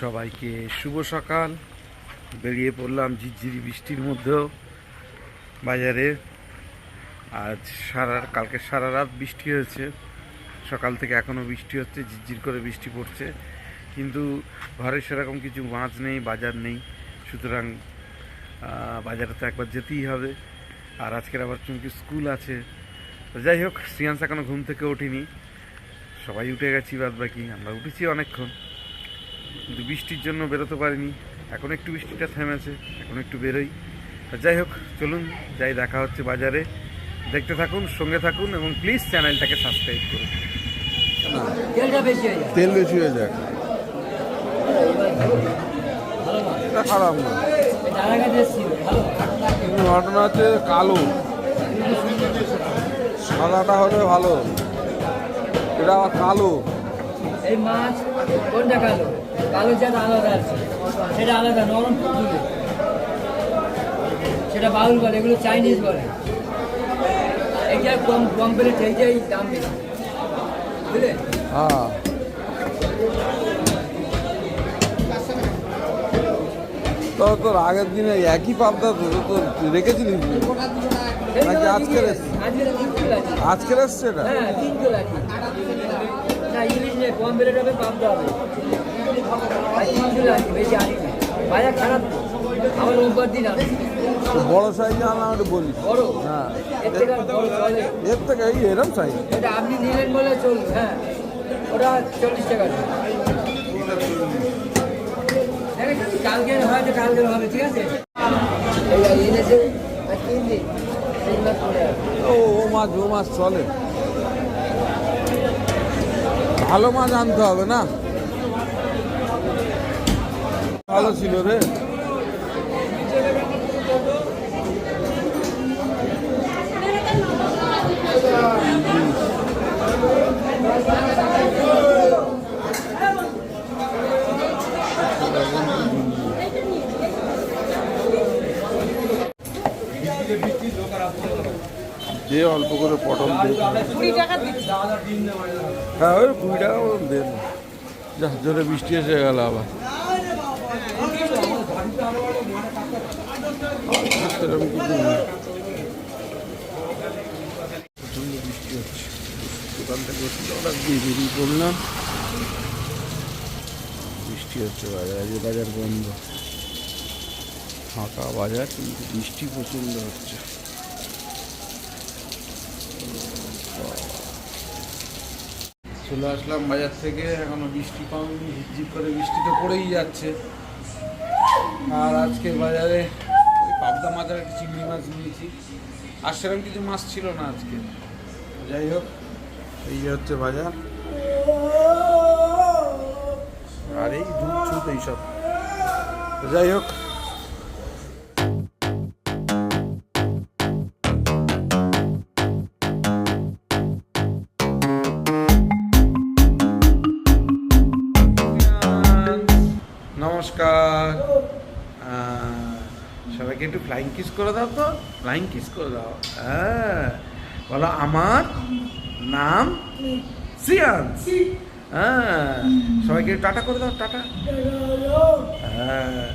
সবাইকে শুভ সকাল। বেরিয়ে পড়লাম ঝিরঝিরি বৃষ্টির মধ্যেও বাজারে। আজ সারা, কালকে সারা রাত বৃষ্টি হয়েছে। সকাল থেকে এখনও বৃষ্টি হচ্ছে, ঝিরঝির করে বৃষ্টি পড়ছে। কিন্তু ঘরে সেরকম কিছু মাছ নেই, বাজার নেই। সুতরাং বাজারে তো একবার যেতেই হবে। আর আজকের আবার চুমকি স্কুল আছে। যাই হোক, শ্রিয়াংশ এখনও ঘুম থেকে ওঠেনি। সবাই উঠে গেছি বাদ বাকি আমরা উঠেছি অনেকক্ষণ। কিন্তু বৃষ্টির জন্য বেরোতে পারিনি। এখন একটু বৃষ্টিটা থেমেছে এখন একটু বেরোই। তা যাই হোক চলুন যাই দেখা হচ্ছে বাজারে। দেখতে থাকুন সঙ্গে থাকুন এবং প্লিজ চ্যানেলটাকে সাবস্ক্রাইব করুন। হয়ে যায় তেল বেশি হয়ে যাক। এটা খারাপ না। আর ঘটনা হচ্ছে কালো। সাদাটা হলে ভালো। এটা আবার কালো। এই মাছ কোনটা কালো? কালো জাত আলাদা আছে। সেটা আলাদা নরম তুলে সেটা বাউল বলে এগুলো চাইনিজ বলে। এইটা কম কম প্লেট এইটাই দাম বেশি। বুঝলে? হ্যাঁ। তো তোর আগের দিনে একই পাবদা তো তোর রেখেছিলি? নাকি আজকের আজকের এসছে এটা? হ্যাঁ তিন কিলো আছে। না ইলিশ নেই কম পাবদা হবে। বাজার খারাপ আমার রোববার দিন আমি বড়? সাইজ আনলাম একটু বলিস বড় হ্যাঁ এর থেকে এই এরম সাইজ এটা আপনি নিলেন বলে হ্যাঁ। ওটা চল্লিশ টাকা। কালকে হয়তো কালকে হবে ঠিক আছে এনেছে। ও ও মাছ ও মাছ চলে। ভালো মাছ আনতে হবে না? ভালো ছিল রে। দে অল্প করে পটল দে। হ্যাঁ ওই কুড়ি টাকা মতন দেন যা জোরে বৃষ্টি এসে গেল আবার। বৃষ্টি হচ্ছে দোকান থেকে অর্ডার দিয়ে বৃষ্টি হচ্ছে বাজার, আজকে বাজার বন্ধ। ফাঁকা বাজার, কিন্তু বৃষ্টি প্রচণ্ড হচ্ছে। চলে আসলাম বাজার থেকে, এখনও বৃষ্টি কমেনি, ঝিপঝিপ করে বৃষ্টি তো পড়েই যাচ্ছে। আর আজকে বাজারে ওই পাবদা মাছ আর একটা চিংড়ি মাছ নিয়েছি। আর সেরকম কিছু মাছ ছিল না আজকে। যাই হোক, এই হচ্ছে বাজার। আর এই দুধ এইসব। যাই হোক। নমস্কার। সবাইকে একটু ফ্লাইং কিস করে দাও তো। ফ্লাইং কিস করে দাও। হ্যাঁ বলো আমার নাম সিয়ান্স হ্যাঁ সবাইকে টাটা করে দাও টাটা। হ্যাঁ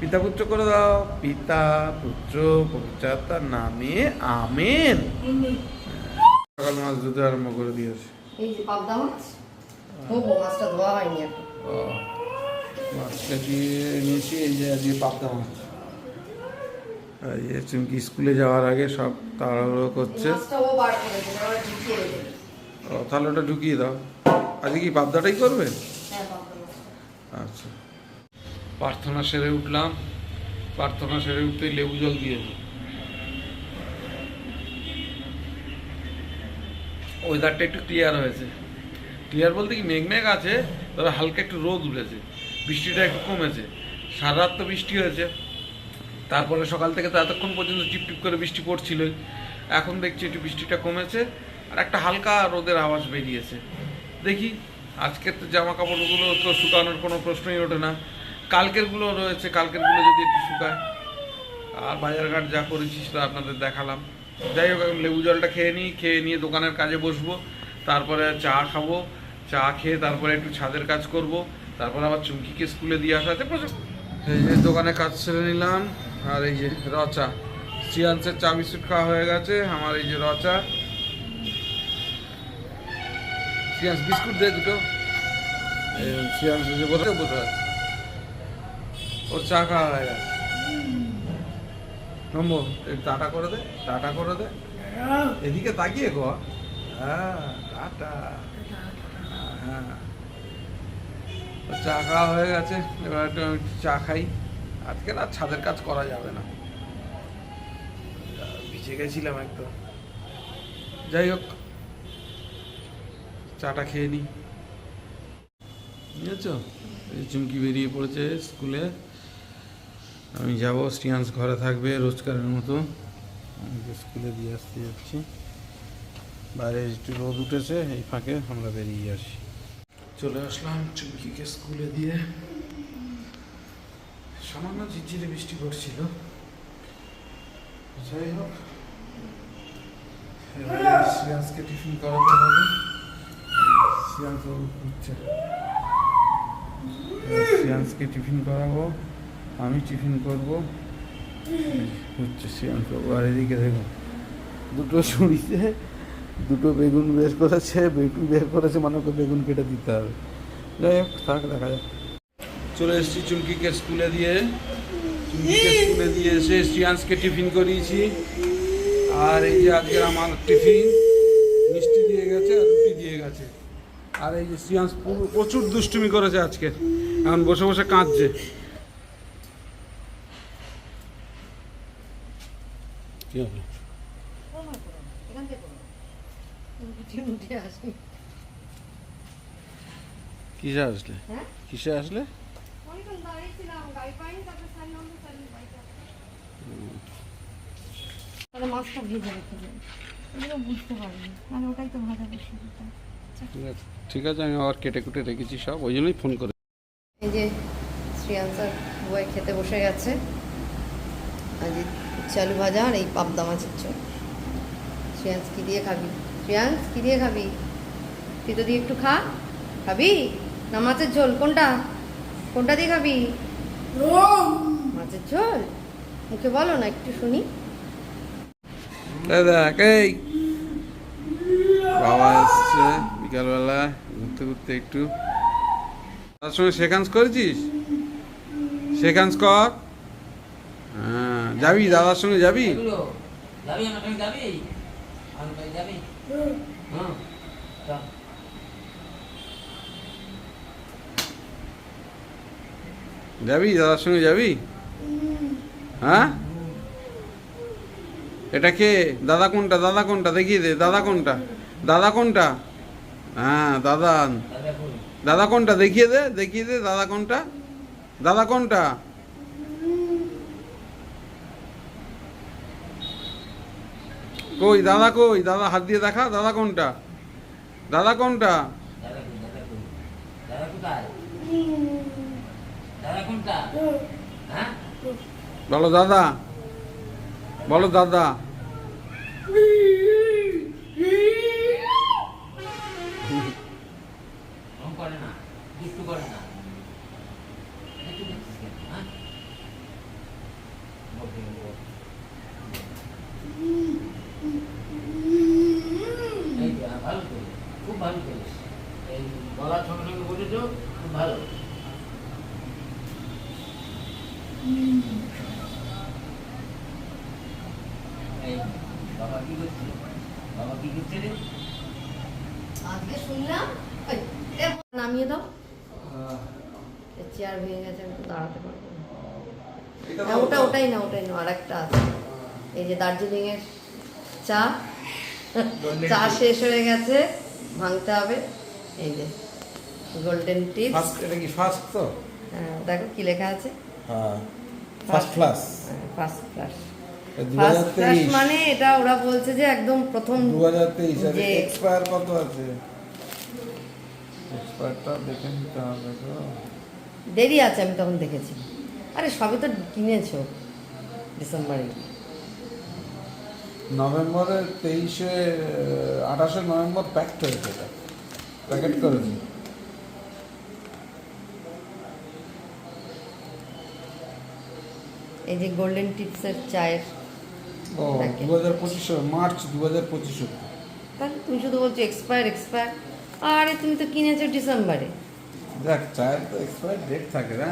পিতা পুত্র করে দাও। পিতা পুত্র পবিত্রাতার নামে আমেন। সকাল মাছ ধুতে আরম্ভ করে দিয়েছে। এই যে পাবদা মাছ? ধোবো মাছটা ধোয়া হয়নি এখন। ও, মাছটা দিয়ে নিয়েছি এই যে আজকে পাবদা মাছ এই চুমকি স্কুলে যাওয়ার আগে সব তাড়াহুড়ো করছে। ও তাহলে ওটা ঢুকিয়ে দাও। আজকে কি পাবদাটাই করবে? হ্যাঁ মাছ আচ্ছা। প্রার্থনা সেরে উঠলাম। প্রার্থনা সেরে উঠতে লেবু জল দিয়েছে ওয়েদারটা একটু ক্লিয়ার হয়েছে। ক্লিয়ার বলতে কি মেঘ মেঘ আছে তবে হালকা একটু রোদ উঠেছে। বৃষ্টিটা একটু কমেছে। সারা রাত তো বৃষ্টি হয়েছে। তারপরে সকাল থেকে তো এতক্ষণ পর্যন্ত টিপটিপ করে বৃষ্টি পড়ছিলই এখন দেখছি একটু বৃষ্টিটা কমেছে আর একটা হালকা রোদের আওয়াজ বেরিয়েছে। দেখি, আজকের তো জামা কাপড়গুলো তো শুকানোর কোনো প্রশ্নই ওঠে না। কালকেরগুলো রয়েছে, কালকেরগুলো যদি একটু শুকায়। আর বাজারঘাট যা করেছি সেটা আপনাদের দেখালাম। যাই হোক লেবু জলটা খেয়ে নিই, খেয়ে নিয়ে দোকানের কাজে বসবো। তারপরে চা খাব, চা খেয়ে তারপরে একটু ছাদের কাজ করব। তারপর আবার চুমকিকে স্কুলে দিয়ে আসা আছে এই যে দোকানে কাজ সেরে নিলাম, আর এই যে রচা। সিয়ান্সের চা বিস্কুট খাওয়া হয়ে গেছে, আমার এই যে রচা। সিয়ান্স বিস্কুট দে দুটো। সিয়ান্স যে বসে বসে আছে। ওর চা খাওয়া হয়ে গেছে। নম্বর টাটা করে দে, টাটা করে দে। এদিকে তাকিয়ে গো। হ্যাঁ টাটা। হ্যাঁ তো চা খাওয়া হয়ে গেছে, এবার একটু চা খাই। আজকে না ছাদের কাজ করা যাবে না। ভিজে গেছিলাম একদম। যাই হোক, চাটা খেয়ে নিই বুঝেছ? চুমকি বেরিয়ে পড়েছে স্কুলে। আমি যাব, শ্রিয়াংশ ঘরে থাকবে রোজকারের মতো। স্কুলে দিয়ে আসতে যাচ্ছি। বাইরে একটু রোদ উঠেছে, এই ফাঁকে আমরা বেরিয়ে আসি। চলে আসলাম চুমকিকে স্কুলে দিয়ে। সামান্য ঝিরঝিরে বৃষ্টি পড়ছিল। যাই হোক শ্রিয়াংশকে টিফিন করাতে হবে। উঠছে। এবার শ্রিয়াংশকে টিফিন করাবো, আমি টিফিন করব। হচ্ছে শ্রিয়াংশ আর এদিকে দেখুন দুটো ছুরিতে দুটো বেগুন বের করেছে বেগুন বের করেছে মানে ওকে বেগুন কেটে দিতে হবে। যাই হোক থাক দেখা যাক। চলে এসেছি চুমকিকে স্কুলে দিয়ে। চুমকিকে স্কুলে দিয়ে এসে শ্রিয়াংশকে টিফিন করিয়েছি। আর এই যে আজকে আমার টিফিন মিষ্টি দিয়ে গেছে আর রুটি দিয়ে গেছে। আর এই যে শ্রিয়াংশ প্রচুর দুষ্টুমি করেছে আজকে। এখন বসে বসে কাঁদছে। কি হবে? কিসে আসলে? হ্যাঁ? কিসে আসলে? মাছটা ভেজে রেখে দেবে বুঝতে পারিনি। ওটাই তো ভাজা বসে ঠিক আছে। ঠিক আছে আমি আবার কেটে কুটে রেখেছি সব। ওই জন্যই ফোন করে এই যে শ্রিয়াংসার বই খেতে বসে গেছে। আজ চালু ভাজা আর এই পাবদা মাছের চল শ্রিয়াংস কি দিয়ে খাবি? শ্রিয়াংস কি দিয়ে খাবি? তুই তো দিয়ে একটু খা। খাবি? না মাছের ঝোল। কোনটা? কোনটা দিয়ে খাবি? মাছের ঝোল? মুখে বলো না একটু শুনি। দেখ এই। বাবা এসছে বিকালবেলা ঘুরতে ঘুরতে একটু। তার সঙ্গে সেখান্স করেছিস? সেখান্স কর। হ্যাঁ যাবি দাদার সঙ্গে যাবি? যাবি যাবি? যাবি? দাদার সঙ্গে যাবি? হ্যাঁ? এটা কে? দাদা কোনটা? দাদা কোনটা? দেখিয়ে দে। দাদা কোনটা? দাদা কোনটা? হ্যাঁ দাদা। দাদা কোনটা? দেখিয়ে দে দেখিয়ে দে, দাদা কোনটা? দাদা কোনটা? কই, দাদা কই? দাদা হাত দিয়ে দেখা? দাদা কোনটা? দাদা কোনটা? বলো দাদা। বলো দাদা। করে না দুষ্টু করে না একটু দেখছিস কেন, হ্যাঁ? বকে, বকে। এই তো, হ্যাঁ, ভালো করিস খুব ভালো করিস এই বলার সঙ্গে সঙ্গে বলেছ খুব ভালো এই বাবা কি করছে বাবা কি করছে রে আজকে শুনলাম ওই, এ, নামিয়ে দাও চেয়ার ভেঙে গেছে আমি তো দাঁড়াতে পারব না হ্যাঁ, ওটা ওটাই না ওটাই না আর একটা আছে। এই যে দার্জিলিং এর চা চা শেষ হয়ে গেছে ভাঙতে হবে। এই যে গোল্ডেন ফার্স্ট এটা কি ফার্স্ট তো? দেখো কি লেখা আছে। হ্যাঁ first class first class first class মানে এটা ওরা বলছে যে একদম প্রথম দু হাজার তেইশ আর এক্সপায়ার কত আছে? এক্সপায়ারটা দেখে নিতে হবে তো। দেরি আছে আমি তখন দেখেছি। আরে সবে তো কিনেছো ডিসেম্বরে। নভেম্বরের তেইশে আঠাশে নভেম্বর প্যাক করে এটা। প্যাকেট করেছি এই যে গোল্ডেন টিপসের চায়ের ও দু হাজার পঁচিশে মার্চ দু হাজার পঁচিশে। তাহলে তুমি শুধু বলছো এক্সপায়ার এক্সপায়ার আরে তুমি তো কিনেছো ডিসেম্বরে। দেখ চায়ের তো এক্সপায়ার ডেট থাকে না।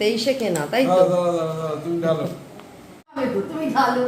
তেইশে কেনা তাই তো? তুমি ঢালো।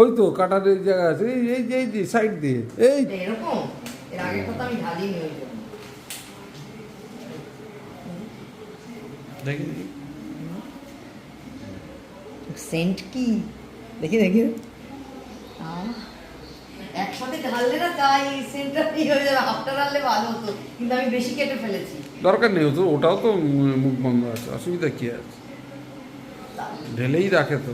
ওই তো কাটার এই জায়গা আছে এই এই যে এই যে সাইড দিয়ে এই। এরকম? এর আগের কথা আমি ঢালিনি ওই দেখি সেন্ট কি? দেখি দেখি। একসাথে ঢাললে না তাই সেন্টটা ঠিক হয়ে যাবে। হাফটা ঢাললে ভালো হতো কিন্তু আমি বেশি কেটে ফেলেছি। দরকার নেই তো, ওটাও তো মুখ বন্ধ আছে, অসুবিধা কী আছে? ঢেলেই রাখে তো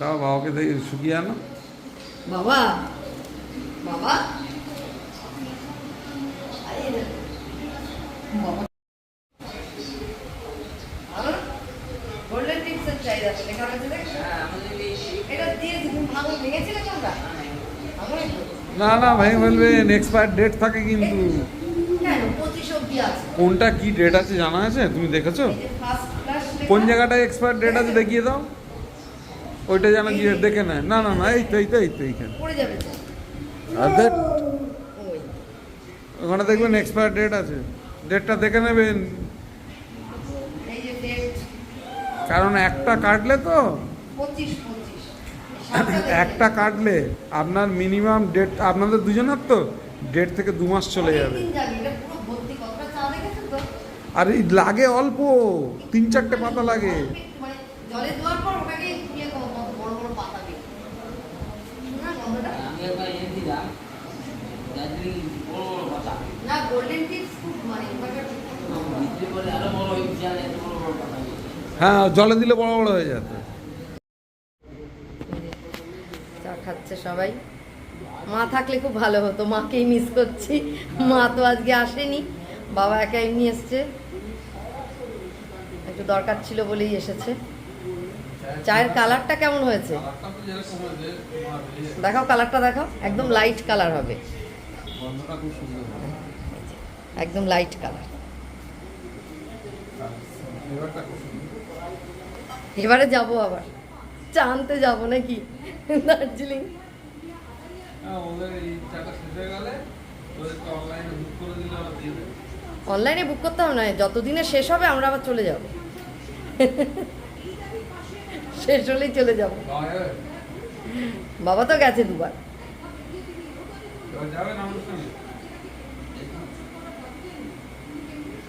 দাও বাবাকে দেখে শুকিয়ে আনো। বাবা বাবা আরে না। বাবা আমার গোল্ডেন টিপসের চাহিদা আছে লেখা রয়েছে দেখছ এটা দিয়েছি তুমি ভাঙো ভেঙেছিলে তোমরা ভাঙোই তো। না না ভেঙে ফেলবেন এক্সপায়ার ডেট থাকে কিন্তু। কোনটা কি ডেট আছে জানা আছে? তুমি দেখেছ? কোন জায়গাটায় এক্সপায়ার ডেট আছে দেখিয়ে দাও। ওইটা যেন গিয়ে দেখে নেয়। না না না এই তো এই তো এই তো এইখানে। ওখানে দেখবেন এক্সপায়ার ডেট আছে। ডেটটা দেখে নেবেন। কারণ একটা কাটলে তো পঁচিশ। একটা কাটলে আপনার মিনিমাম ডেট আপনাদের দুজনের তো ডেট থেকে দু মাস চলে যাবে। যাবে আর এই লাগে অল্প তিন চারটে পাতা লাগে। হয়ে বিশাল এত বড় বড় পাতা হ্যাঁ জলে দিলে বড় বড় হয়ে যেত চা সবাই। মা থাকলে খুব ভালো হতো, মাকেই মিস করছি। মা তো আজকে আসেনি, বাবা একা এমনি এসছে। একটু দরকার ছিল বলেই এসেছে। চায়ের কালারটা কেমন হয়েছে? দেখাও কালারটা দেখাও, একদম লাইট কালার হবে। একদম লাইট কালার এবারে যাব আবার। চা আনতে যাব নাকি? দার্জিলিং। অনলাইনে বুক করতে হবে না যতদিনে শেষ হবে আমরা আবার চলে যাব। শেষ হলেই চলে যাব। বাবা তো গেছে দুবার।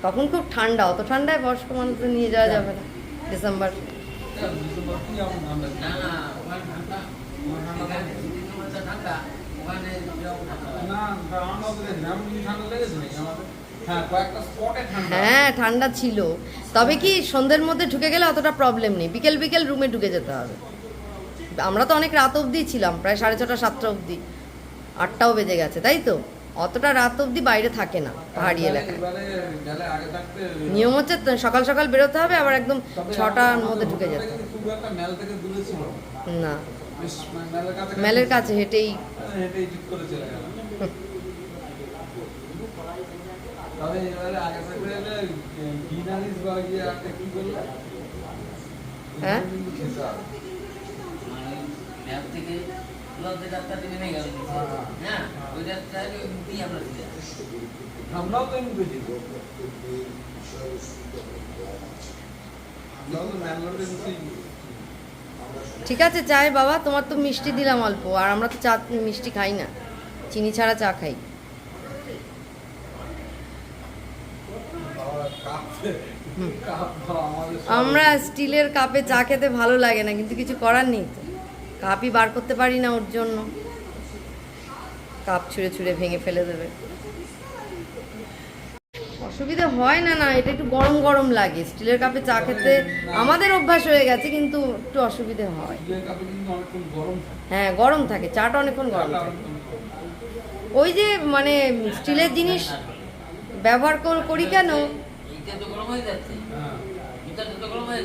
তখন খুব ঠান্ডা অত ঠান্ডায় বয়স্ক মানুষদের নিয়ে যাওয়া যাবে না ডিসেম্বর না না ওখানে ঠান্ডা ওখানে ঠান্ডা ওখানে ঠান্ডা হ্যাঁ ঠান্ডা ছিল। তবে কি সন্ধ্যের মধ্যে ঢুকে গেলে অতটা প্রবলেম নেই। বিকেল বিকেল রুমে ঢুকে যেতে হবে। আমরা তো অনেক রাত অবধি ছিলাম, প্রায় সাড়ে ছটা, সাতটা অবধি। আটটাও বেজে গেছে, তাই তো? অতটা রাত অবধি বাইরে থাকে না, পাহাড়ি এলাকায়। নিয়ম হচ্ছে সকাল সকাল বেরোতে হবে, আবার একদম ছটার মধ্যে ঢুকে যেতে না। মেলের কাছে মেলের কাছে হেঁটেই হেঁটেই ঠিক করে চলে গেল তবে এবারে আগে থাকতে গেলে ডিনারিস বা গিয়ে একটা কি করলে হ্যাঁ? খেতে হবে। মানে ম্যাপ থেকে লজ্জা রাস্তাতে নেমে গেল হ্যাঁ ওই রাস্তায় দিয়ে আমরা ফিরে আসি। আমরাও তো এমনি বুঝি আমরাও তো ম্যাঙ্গালোরে বসেই ঠিক আছে, চাই বাবা, তোমার তো মিষ্টি দিলাম অল্প, আর আমরা তো চা, মিষ্টি খাই না। চিনি ছাড়া চা খাই। আমরা স্টিলের কাপে চা খেতে ভালো লাগে না, কিন্তু কিছু করার নেই তো। কাপই বার করতে পারি না ওর জন্য। কাপ ছুঁড়ে ছুঁড়ে ভেঙে ফেলে দেবে। অসুবিধা হয় না না এটা একটু গরম গরম লাগে। স্টিলের কাপে চা খেতে আমাদের অভ্যাস হয়ে গেছে কিন্তু একটু অসুবিধে হয়। হ্যাঁ গরম থাকে চাটা অনেকক্ষণ গরম থাকে। ওই যে মানে স্টিলের জিনিস ব্যবহার কর- করি কেন? গরম হয়ে যাচ্ছে। হ্যাঁ, গরম হয়ে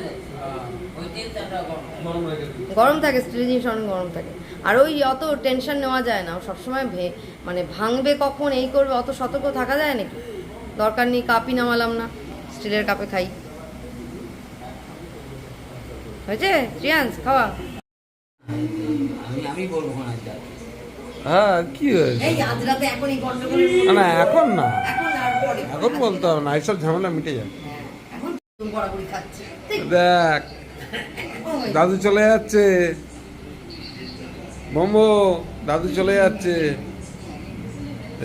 হ্যাঁ, থাকে। স্টিলের জিনিস অনেক গরম থাকে। আর ওই অত টেনশন নেওয়া যায় না সবসময় ভে মানে ভাঙবে কখন এই করবে অত সতর্ক থাকা যায় নাকি? দরকার নেই কাপই নামালাম না স্টিলের কাপে খাই। হয়েছে? শ্রিয়াংশ খাওয়া। আমি আমি বলব না আজকে হ্যাঁ কি হয়েছে না এখন না। এখন আর বলতে হবে না এইসব ঝামেলা মিটে যাবে হ্যাঁ, দেখ দাদু চলে যাচ্ছে। বম্বো দাদু চলে যাচ্ছে।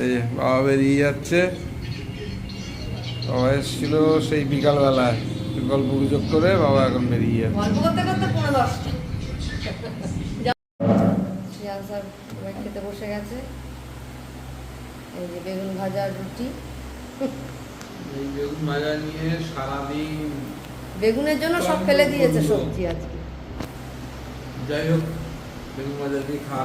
এই বাবা বেরিয়ে যাচ্ছে। বাবা এসেছিল সেই বিকালবেলায় গল্প গুজব করে বাবা এখন বেরিয়ে যাচ্ছে। গল্প করতে করতে পনেরো দশটা। শ্রিয়াল স্যার খেতে বসে গেছে। এই যে বেগুন ভাজা আর রুটি। এই বেগুন ভাজা নিয়ে সারাদিন বেগুনের জন্য সব ফেলে দিয়েছে সবজি আজকে। যাই হোক বেগুন ভাজা দিয়ে খা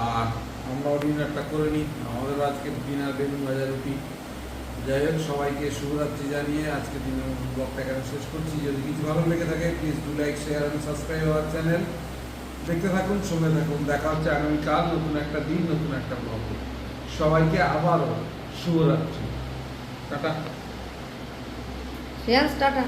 আর আমরাও ডিনারটা করে নিই। আমাদের আজকে ডিনার বেগুন ভাজা রুটি। যাই হোক, সবাইকে শুভরাত্রি জানিয়ে আজকে দিনের ব্লগটা এখানে শেষ করছি। যদি কিছু ভালো লেগে থাকে প্লিজ ডু লাইক শেয়ার এবং সাবস্ক্রাইব আওয়ার চ্যানেল দেখতে থাকুন শুনে থাকুন। দেখা হচ্ছে আগামীকাল নতুন একটা দিন, নতুন একটা ব্লগ সবাইকে আবারও শুভরাত্রি। টাটা। টাটা।